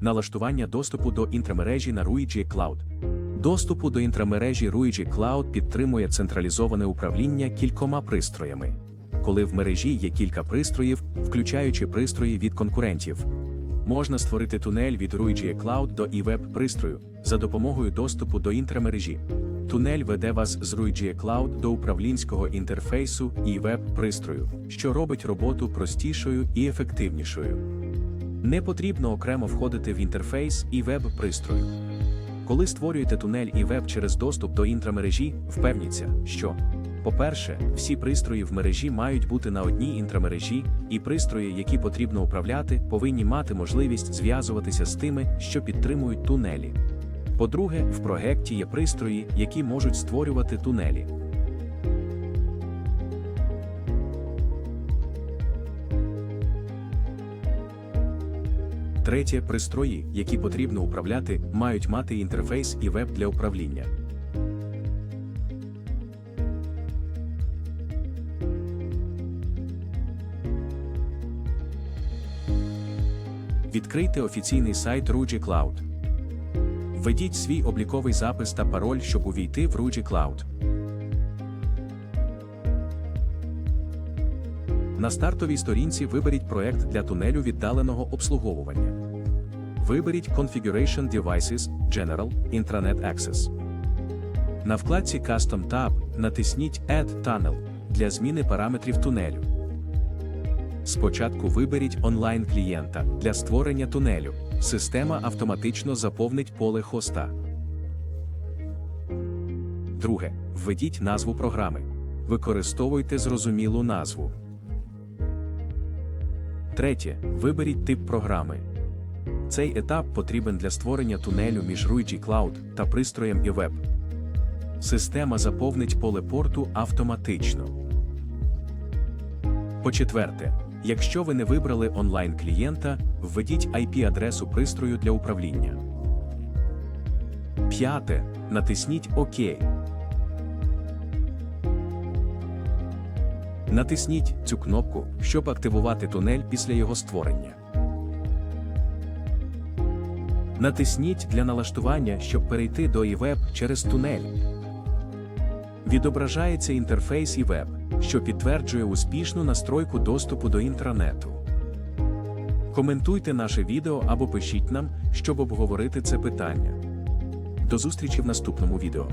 Налаштування доступу до інтрамережі на Ruigi Cloud. Доступу до інтрамережі Ruigi Cloud підтримує централізоване управління кількома пристроями. Коли в мережі є кілька пристроїв, включаючи пристрої від конкурентів. Можна створити тунель від Ruigi Cloud до eWeb пристрою за допомогою доступу до інтрамережі. Тунель веде вас з Ruigi Cloud до управлінського інтерфейсу eWeb пристрою, що робить роботу простішою і ефективнішою. Не потрібно окремо входити в інтерфейс і веб-пристрою. Коли створюєте тунель і веб через доступ до інтрамережі, впевніться, що, по-перше, всі пристрої в мережі мають бути на одній інтрамережі, і пристрої, які потрібно управляти, повинні мати можливість зв'язуватися з тими, що підтримують тунелі. По-друге, в проєкті є пристрої, які можуть створювати тунелі. Третє, пристрої, які потрібно управляти, мають мати інтерфейс і веб для управління. Відкрийте офіційний сайт Rugi Cloud. Введіть свій обліковий запис та пароль, щоб увійти в Rugi Cloud. На стартовій сторінці виберіть проект для тунелю віддаленого обслуговування. Виберіть Configuration Devices General Intranet Access. На вкладці Custom Tab натисніть Add Tunnel для зміни параметрів тунелю. Спочатку виберіть онлайн клієнта для створення тунелю. Система автоматично заповнить поле хоста. Друге. Введіть назву програми. Використовуйте зрозумілу назву. Третє. Виберіть тип програми. Цей етап потрібен для створення тунелю між Ruigi Cloud та пристроєм eWeb. Система заповнить поле порту автоматично. По-четверте, якщо ви не вибрали онлайн-клієнта, введіть IP-адресу пристрою для управління. П'яте. Натисніть ОК. Натисніть цю кнопку, щоб активувати тунель після його створення. Натисніть для налаштування, щоб перейти до eWeb через тунель. Відображається інтерфейс eWeb, що підтверджує успішну настройку доступу до інтранету. Коментуйте наше відео або пишіть нам, щоб обговорити це питання. До зустрічі в наступному відео.